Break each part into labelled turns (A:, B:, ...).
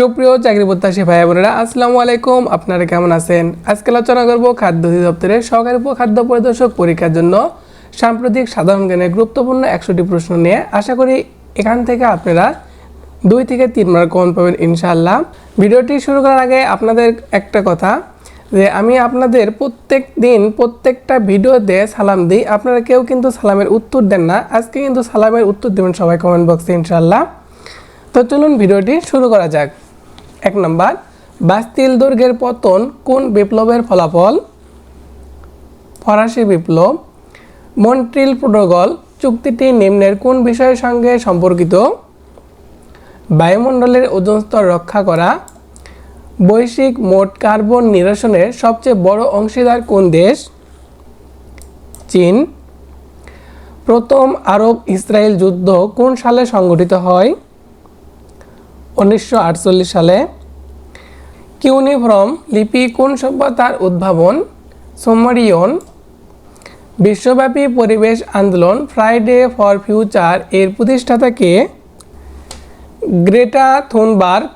A: সুপ্রিয় চাকরি প্রত্যাশী ভাই বোনেরা, আসসালামু আলাইকুম। আপনারা কেমন আছেন? আজকে আলোচনা করব খাদ্য অধিদপ্তরের সহকারী খাদ্য পরিদর্শক পরীক্ষার জন্য সাম্প্রতিক সাধারণ জ্ঞানের গুরুত্বপূর্ণ একশোটি প্রশ্ন নিয়ে আশা করি এখান থেকে আপনারা দুই থেকে তিন মার্ক কমন পাবেন ইনশাআল্লাহ। ভিডিওটি শুরু করার আগে আপনাদের একটা কথা, যে আমি আপনাদের প্রত্যেক দিন প্রত্যেকটা ভিডিওতে সালাম দিই। আপনারা কেউ কিন্তু সালামের উত্তর দেন না। আজকে কিন্তু সালামের উত্তর দেবেন সবাই কমেন্ট বক্সে ইনশাআল্লাহ। তো চলুন ভিডিওটি শুরু করা যাক। এক নম্বর, বাস্তিল দুর্গের পতন কোন বিপ্লবের ফলাফল? ফরাসি বিপ্লব, মন্ট্রিল প্রোটোকল, চুক্তিটি নিম্নের কোন বিষয়ের সঙ্গে সম্পর্কিত? বায়ুমণ্ডলের ওজন স্তর রক্ষা করা, বৈশ্বিক মোট কার্বন নিরসনের সবচেয়ে বড় অংশীদার কোন দেশ? চীন, প্রথম আরব ইসরায়েল যুদ্ধ কোন সালে সংঘটিত হয়? উনিশশো আটচল্লিশ সালে কিউনিফর্ম লিপি কোন সভ্যতার উদ্ভাবন? সোমারিয়ন। বিশ্বব্যাপী পরিবেশ আন্দোলন ফ্রাইডে ফর ফিউচার এর প্রতিষ্ঠাতাকে গ্রেটা থুনবার্গ।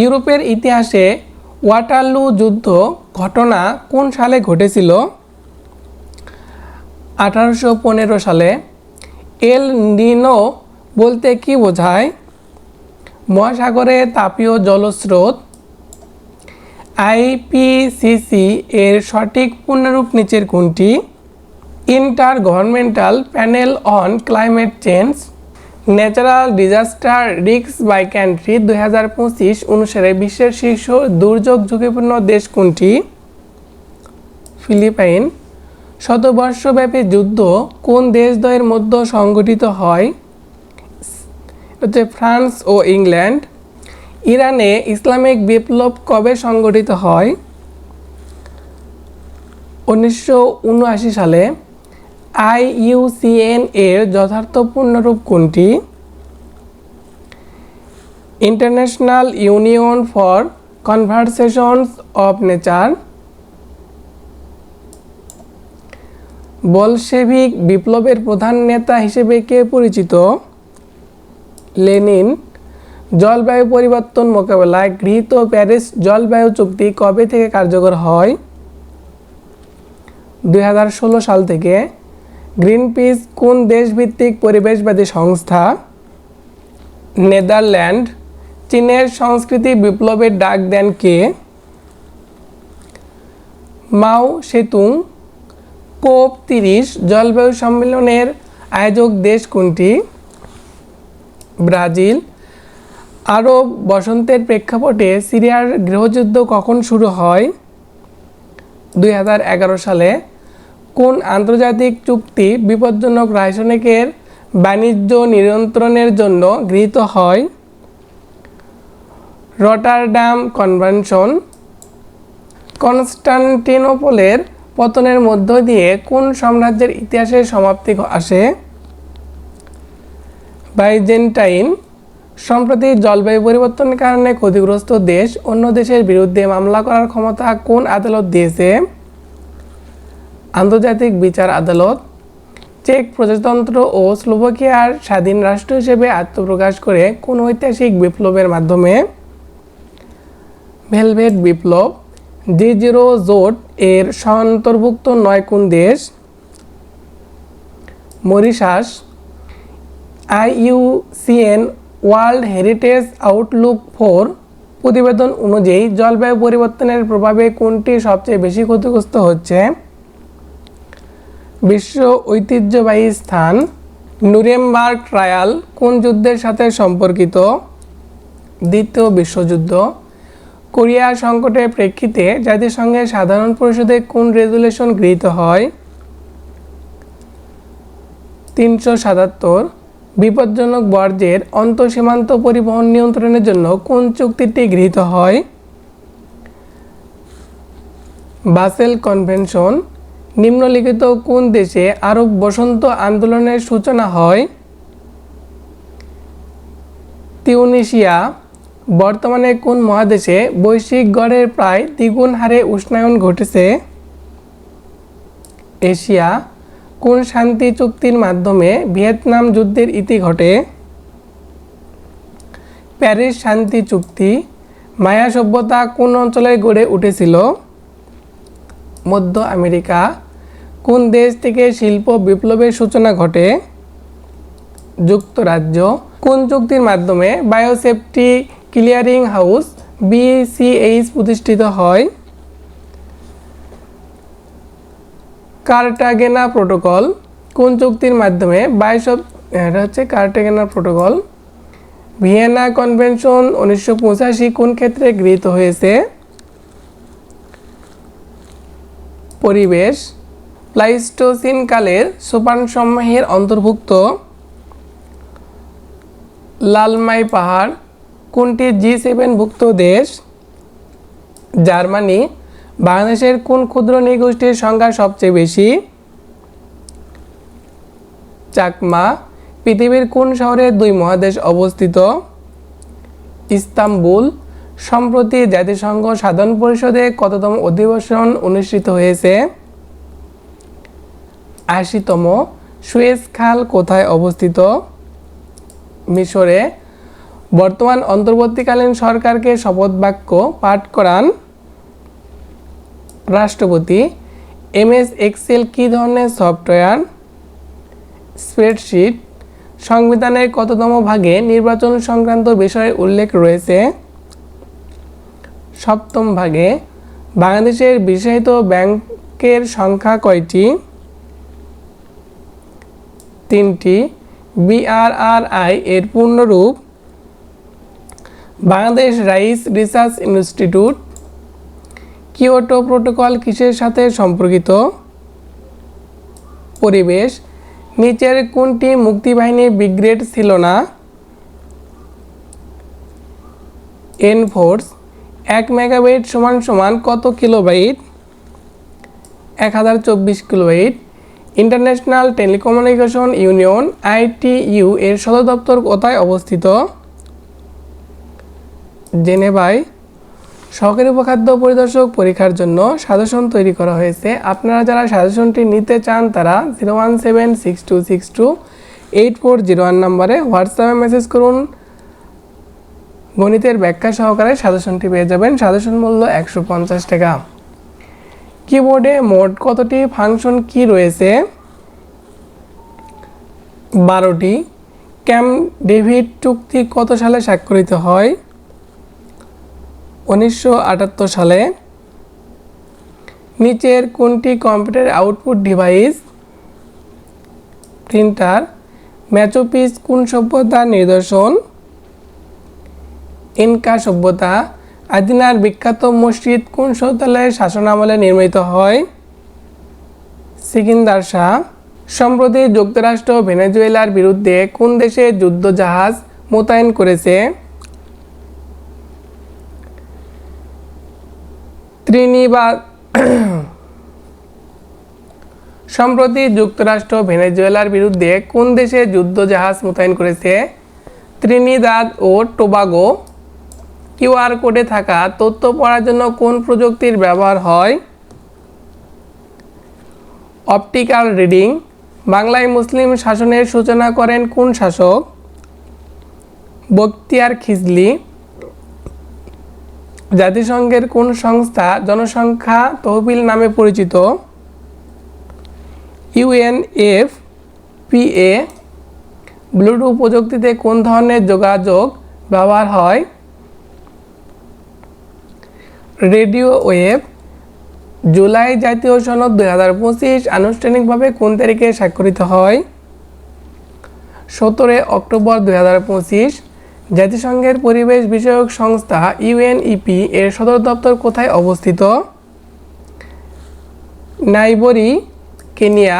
A: ইউরোপের ইতিহাসে ওয়াটারলু যুদ্ধ ঘটনা কোন সালে ঘটেছিল? আঠারোশো পনেরো সালে। এল নিনো বলতে কি বোঝায়? মহাসাগরে তাপীয় জলস্রোত আইপিসিসি এর সঠিক পূর্ণরূপ নিচের কোনটি? Intergovernmental panel on climate change, natural disaster risk by country দুই হাজার পঁচিশ অনুসারে বিশ্বের শীর্ষ দুর্যোগ ঝুঁকিপূর্ণ দেশ কোনটি? ফিলিপাইন। শতবর্ষব্যাপী যুদ্ধ কোন দেশদ্বয়ের মধ্যে সংগঠিত হয়? হচ্ছে ফ্রান্স ও ইংল্যান্ড, ইরানে ইসলামিক বিপ্লব কবে সংগঠিত হয়? উনিশশো উনআশি সালে আইইউসিএন এর যথার্থ পূর্ণরূপ কোনটি? International union for conversations of nature. Bolshevik বিপ্লবের প্রধান নেতা হিসেবে কে পরিচিত? লেনিন জলবায়ু পরিবর্তন মোকাবেলায় গৃহীত প্যারিস জলবায়ু চুক্তি কবে থেকে কার্যকর হয়? দু হাজার ষোলো সাল থেকে গ্রিন পিস কোন দেশভিত্তিক পরিবেশবাদী সংস্থা? নেদারল্যান্ড। চীনের সংস্কৃতি বিপ্লবের ডাক দেন কে? মাও সেতুং। কোপ তিরিশ জলবায়ু সম্মেলনের আয়োজক দেশ কোনটি? ব্রাজিল। আরব বসন্তের প্রেক্ষাপটে সিরিয়ার গৃহযুদ্ধ কখন শুরু হয়? দুই হাজার এগারো সালে কোন আন্তর্জাতিক চুক্তি বিপজ্জনক রাসায়নিকের বাণিজ্য নিয়ন্ত্রণের জন্য গৃহীত হয়? Rotterdam convention. কনস্টান্টিনোপলের পতনের মধ্য দিয়ে কোন সাম্রাজ্যের ইতিহাসের সমাপ্তি আসে? বাইজেন্টাইন সম্প্রতি জলবায়ু পরিবর্তনের কারণে ক্ষতিগ্রস্ত দেশ অন্য দেশের বিরুদ্ধে মামলা করার ক্ষমতা কোন আদালত দিয়েছে? আন্তর্জাতিক বিচার আদালত, চেক প্রজাতন্ত্র ও স্লোভাকিয়ার স্বাধীন রাষ্ট্র হিসেবে আত্মপ্রকাশ করে কোন ঐতিহাসিক বিপ্লবের মাধ্যমে? ভেলভেট বিপ্লব জি জিরো জোট এর অন্তর্ভুক্ত নয় কোন দেশ? Mauritius IUCN world heritage outlook four প্রতিবেদন অনুযায়ী জলবায়ু পরিবর্তনের প্রভাবে কোনটি সবচেয়ে বেশি ক্ষতিগ্রস্ত হচ্ছে? বিশ্ব ঐতিহ্যবাহী স্থান নুরেমবার্গ ট্রায়াল কোন যুদ্ধের সাথে সম্পর্কিত? দ্বিতীয় বিশ্বযুদ্ধ কোরিয়া সংকটের প্রেক্ষিতে জাতিসংঘের সাধারণ পরিষদে কোন রেজুলেশন গৃহীত হয়? তিনশো সাতাত্তর বিপজ্জনক বর্জ্যের অন্তঃসীমান্ত পরিবহন নিয়ন্ত্রণের জন্য কোন চুক্তিটি গৃহীত হয়? বাসেল কনভেনশন, নিম্নলিখিত কোন দেশে আরব বসন্ত আন্দোলনের সূচনা হয়? তিউনিশিয়া বর্তমানে কোন মহাদেশে বৈশ্বিক গড়ের প্রায় দ্বিগুণ হারে উষ্ণায়ন ঘটেছে? এশিয়া কোন শান্তি চুক্তির মাধ্যমে ভিয়েতনাম যুদ্ধের ইতি ঘটে? প্যারিস শান্তি চুক্তি, মায়া সভ্যতা কোন অঞ্চলে গড়ে উঠেছিল? মধ্য আমেরিকা, কোন দেশ থেকে শিল্প বিপ্লবের সূচনা ঘটে? যুক্তরাজ্য, কোন চুক্তির মাধ্যমে বায়োসেফটি ক্লিয়ারিং হাউস বিসিএইচ প্রতিষ্ঠিত হয়? কার্টাগেনা প্রোটোকল কোন চুক্তির মাধ্যমে বায়োসব এটা হচ্ছে কার্টাগেনা প্রোটোকল। ভিয়েনা কনভেনশন উনিশশো পঁচাশি কোন ক্ষেত্রে গৃহীত হয়েছে? পরিবেশ। প্লাইস্টোসিন কালের সোপান সমূহের অন্তর্ভুক্ত। লালমাই পাহাড় কোনটি জি সেভেনভুক্ত দেশ? জার্মানি। বাংলাদেশের কোন ক্ষুদ্র নৃগোষ্ঠীর সংখ্যা সবচেয়ে বেশি? চাকমা, পৃথিবীর কোন শহরে দুই মহাদেশ অবস্থিত? ইস্তাম্বুল, সম্প্রতি জাতিসংঘ সাধারণ পরিষদে কততম অধিবেশন অনুষ্ঠিত হয়েছে? আশিতম, সুয়েজ খাল কোথায় অবস্থিত? মিশরে, বর্তমান অন্তর্বর্তীকালীন সরকারকে শপথ বাক্য পাঠ করান। রাষ্ট্রপতি এমএস এক্সেল কী ধরনের সফটওয়্যার? স্প্রেডশিট, সংবিধানের কততম ভাগে নির্বাচন সংক্রান্ত বিষয়ে উল্লেখ রয়েছে? সপ্তম ভাগে, বাংলাদেশের বিশেষিত ব্যাংকের সংখ্যা কয়টি? তিনটি, বিআরআরআই এর পূর্ণরূপ, Bangladesh rice research institute Kyoto protocol কিসের সাথে সম্পর্কিত? পরিবেশ, নিচের কোনটি মুক্তিবাহিনী ব্রিগেড ছিল না? এনফোর্স, এক মেগাবাইট সমান সমান কত কিলোবাইট? এক হাজার চব্বিশ kilobyte. International telecommunication union, ITU, এর সদর দপ্তর কোথায় অবস্থিত? জেনেভায়। সহকারী উপখাদ্য পরিদর্শক পরীক্ষার জন্য সাজেশন তৈরি করা হয়েছে। আপনারা যারা সাজেশনটি নিতে চান তারা zero one seven six two six two eight four zero one নাম্বারে হোয়াটসঅ্যাপে মেসেজ করুন। গণিতের ব্যাখ্যা সহকারে সাজেশনটি পেয়ে যাবেন। সাজেশন মূল্য একশো পঞ্চাশ টাকা। কিবোর্ডে মোট কতটি ফাংশন কি রয়েছে? বারোটি। ক্যাম ডেভিড চুক্তি কত সালে স্বাক্ষরিত হয়? উনিশশো আটাত্তর সালে নিচের কোনটি computer output device printer, Machu Picchu কোন সভ্যতার নিদর্শন, ইনকা সভ্যতা, আদিনার বিখ্যাত মসজিদ কোন সুলতানের শাসনামলে নির্মিত হয়, সিকিন্দার শাহ, সম্প্রতি যুক্তরাষ্ট্র ভেনেজুয়েলার বিরুদ্ধে কোন দেশে যুদ্ধ জাহাজ মোতায়েন করেছে? ত্রিনিবাদ সম্প্রতি যুক্তরাষ্ট্র ভেনেজুয়েলার বিরুদ্ধে কোন দেশে যুদ্ধ জাহাজ মোতায়েন করেছে? ত্রিনিদাদ ও টোবাগো। কিউআর কোডে থাকা তথ্য পড়ার জন্য কোন প্রযুক্তির ব্যবহার হয়? Optical reading. বাংলায় মুসলিম শাসনের সূচনা করেন কোন শাসক? বক্তিয়ার খিজলি। জাতিসংঘের কোন সংস্থা জনসংখ্যা তহবিল নামে পরিচিত? ইউএনএফ পিএ ব্লুটুথ প্রযুক্তিতে কোন ধরনের যোগাযোগ ব্যবহার হয়? রেডিও ওয়েব, জুলাই জাতীয় সনদ দুই হাজার পঁচিশ আনুষ্ঠানিকভাবে কোন তারিখে স্বাক্ষরিত হয়? সতেরোই অক্টোবর দুই হাজার পঁচিশ জাতিসংঘের পরিবেশ বিষয়ক সংস্থা ইউএনইপি এর সদর দপ্তর কোথায় অবস্থিত? নাইবরি, কেনিয়া,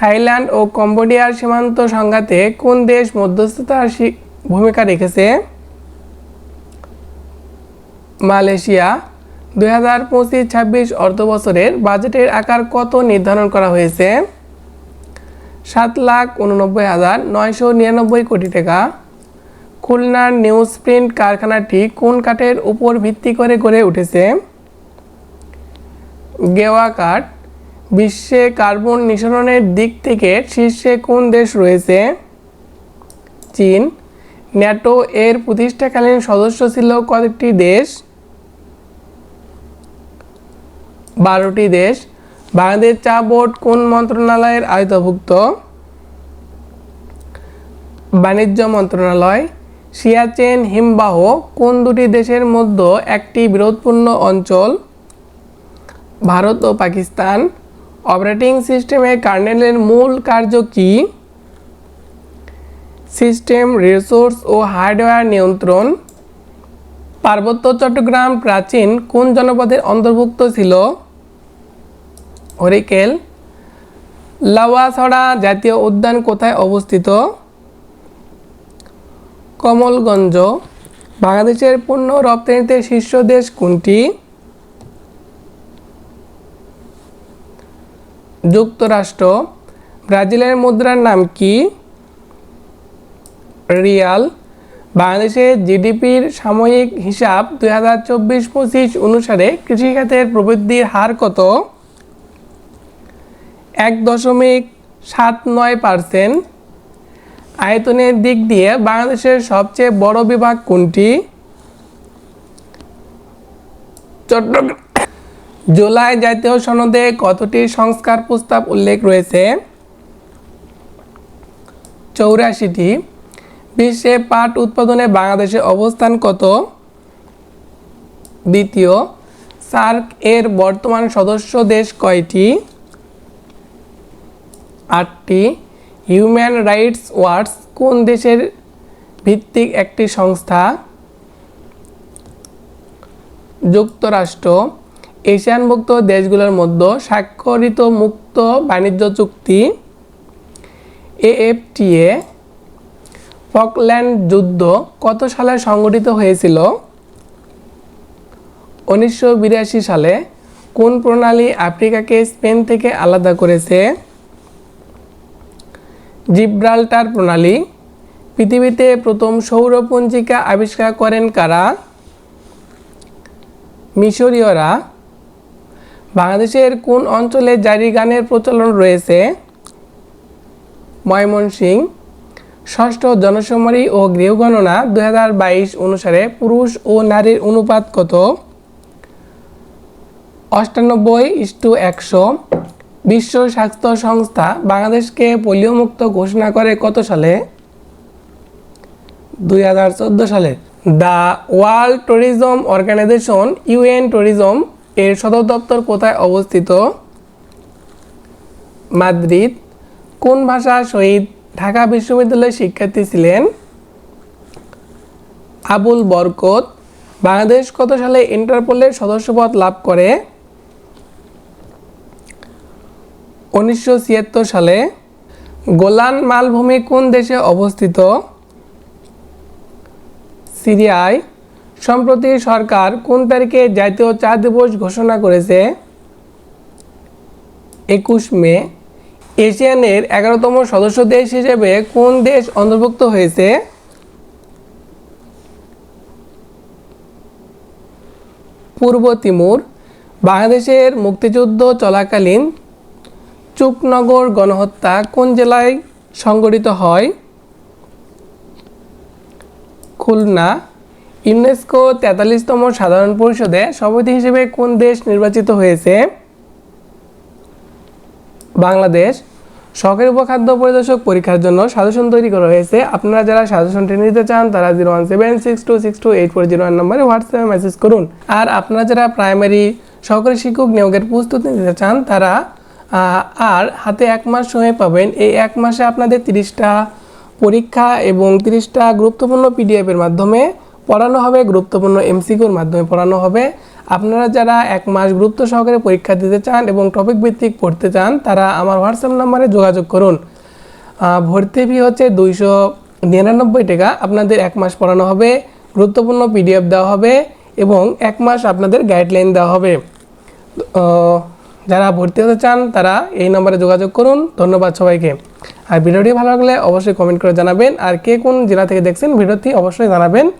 A: থাইল্যান্ড ও কম্বোডিয়ার সীমান্ত সংঘাতে কোন দেশ মধ্যস্থতার ভূমিকা রেখেছে? মালয়েশিয়া, দুই হাজার পঁচিশ ছাব্বিশ অর্থ বছরের বাজেটের আকার কত নির্ধারণ করা হয়েছে? সাত লাখ উননব্বই হাজার নয়শো নিরানব্বই কোটি টাকা। খুলনার নিউজ প্রিন্ট কারখানাটি কোন কাঠের উপর ভিত্তি করে গড়ে উঠেছে? গেওয়া কাঠ, বিশ্বে কার্বন নিঃসরণের দিক থেকে শীর্ষে কোন দেশ রয়েছে? চীন, ন্যাটো এর প্রতিষ্ঠাকালীন সদস্য ছিল কয়েকটি দেশ। বারোটি দেশ। বাংলাদেশ চা বোর্ড কোন মন্ত্রণালয়ের আয়তভুক্ত বাণিজ্য মন্ত্রণালয়। সিয়াচেন হিমবাহ কোন দুটি দেশের মধ্যে একটি বিরোধপূর্ণ অঞ্চল? ভারত ও পাকিস্তান। অপারেটিং সিস্টেমে কার্নেলের মূল কার্য কি? সিস্টেম, রিসোর্স ও হার্ডওয়্যার নিয়ন্ত্রণ। পার্বত্য চট্টগ্রাম প্রাচীন কোন জনপদের অন্তর্ভুক্ত ছিল? হরিকেল। লাওয়াছড়া জাতীয় উদ্যান কোথায় অবস্থিত? কমলগঞ্জ, বাংলাদেশের পণ্য রপ্তানিতে শীর্ষ দেশ কোনটি? যুক্তরাষ্ট্র, ব্রাজিলের মুদ্রার নাম কি? রিয়াল, বাংলাদেশের জিডিপির সাময়িক হিসাব দুই হাজার চব্বিশ পঁচিশ অনুসারে কৃষিখাতের প্রবৃদ্ধির হার কত? এক দশমিক সাত নয় পার্সেন্ট। আয়তনের দিক দিয়ে বাংলাদেশের সবচেয়ে বড় বিভাগ কোনটি? চট্টগ্রাম। জুলাই জাতীয় সনদে কতটি সংস্কার প্রস্তাব উল্লেখ রয়েছে? চৌরাশিটি। বিশ্বে পাট উৎপাদনে বাংলাদেশের অবস্থান কত? দ্বিতীয়, সার্ক এর বর্তমান সদস্য দেশ কয়টি? আটটি। হিউম্যান রাইটস ওয়াচ কোন দেশের ভিত্তিক একটি সংস্থা? যুক্তরাষ্ট্র, এশিয়ানভুক্ত দেশগুলোর মধ্যে স্বাক্ষরিত মুক্ত বাণিজ্য চুক্তি, এএফটিএ, ফকল্যান্ড যুদ্ধ কত সালে সংগঠিত হয়েছিল? উনিশশো বিরাশি সালে কোন প্রণালী আফ্রিকাকে স্পেন থেকে আলাদা করেছে? জিব্রাল্টার প্রণালী, পৃথিবীতে প্রথম সৌরপঞ্জিকা আবিষ্কার করেন কারা? মিশরীয়রা। বাংলাদেশের কোন অঞ্চলে জারি গানের প্রচলন রয়েছে? ময়মনসিংহ। ষষ্ঠ জনশুমারি ও গৃহগণনা দু বাইশ অনুসারে পুরুষ ও নারীর অনুপাত কত? অষ্টানব্বই ইস্টু একশো। বিশ্ব স্বাস্থ্য সংস্থা বাংলাদেশকে পোলিও মুক্ত ঘোষণা করে কত সালে? দুই হাজার চোদ্দ সালে। The world tourism organisation, UN tourism, এর সদর দপ্তর কোথায় অবস্থিত? মাদ্রিদ। কোন ভাষা শহীদ ঢাকা বিশ্ববিদ্যালয়ের শিক্ষার্থী ছিলেন? আবুল বরকত। বাংলাদেশ কত সালে ইন্টারপোলের সদস্যপদ লাভ করে? উনিশশো ছিয়াত্তর সালে গোলান মালভূমি কোন দেশে অবস্থিত? সিরিয়ায়। সম্প্রতি সরকার কোন তারিখে জাতীয় চা দিবস ঘোষণা করেছে? একুশ মে। এশিয়ানের এগারোতম সদস্য দেশ হিসেবে কোন দেশ অন্তর্ভুক্ত হয়েছে? পূর্ব তিমুর। বাংলাদেশের মুক্তিযুদ্ধ চলাকালীন চুকনগর গণহত্যা কোন জেলায় সংগঠিত হয়? খুলনা। ইউনেস্কো তেতাল্লিশতম সাধারণ পরিষদে সভাপতি হিসেবে কোন দেশ নির্বাচিত হয়েছে? বাংলাদেশ। সরকারি উপখাদ্য পরিদর্শক পরীক্ষার জন্য সাজেশন তৈরি করা হয়েছে। আপনারা যারা সাজেশনটি নিতে চান, তারা zero one seven six two six two eight four zero one নম্বরে হোয়াটসঅ্যাপে মেসেজ করুন। আর আপনারা যারা প্রাইমারি সহকারী শিক্ষক নিয়োগের প্রস্তুতি নিতে চান, তারা আর হাতে এক মাস সময় পাবেন। এই এক মাসে আপনাদের তিরিশটা পরীক্ষা এবং তিরিশটা গুরুত্বপূর্ণ পিডিএফের মাধ্যমে পড়ানো হবে, গুরুত্বপূর্ণ এমসিকিউর মাধ্যমে পড়ানো হবে। আপনারা যারা এক মাস গুরুত্ব সহকারে পরীক্ষা দিতে চান এবং টপিক ভিত্তিক পড়তে চান, তারা আমার হোয়াটসঅ্যাপ নাম্বারে যোগাযোগ করুন। ভর্তি ফি হচ্ছে দুইশো নিরানব্বই টাকা। আপনাদের এক মাস পড়ানো হবে, গুরুত্বপূর্ণ পিডিএফ দেওয়া হবে এবং এক মাস আপনাদের গাইডলাইন দেওয়া হবে। যারা ভর্তি হতে চান, তারা এই নম্বরে যোগাযোগ করুন। ধন্যবাদ সবাইকে। আর ভিডিওটি ভালো লাগলে অবশ্যই কমেন্ট করে জানাবেন। আর কে কোন জেলা থেকে দেখছেন, ভিডিওটি অবশ্যই জানাবেন।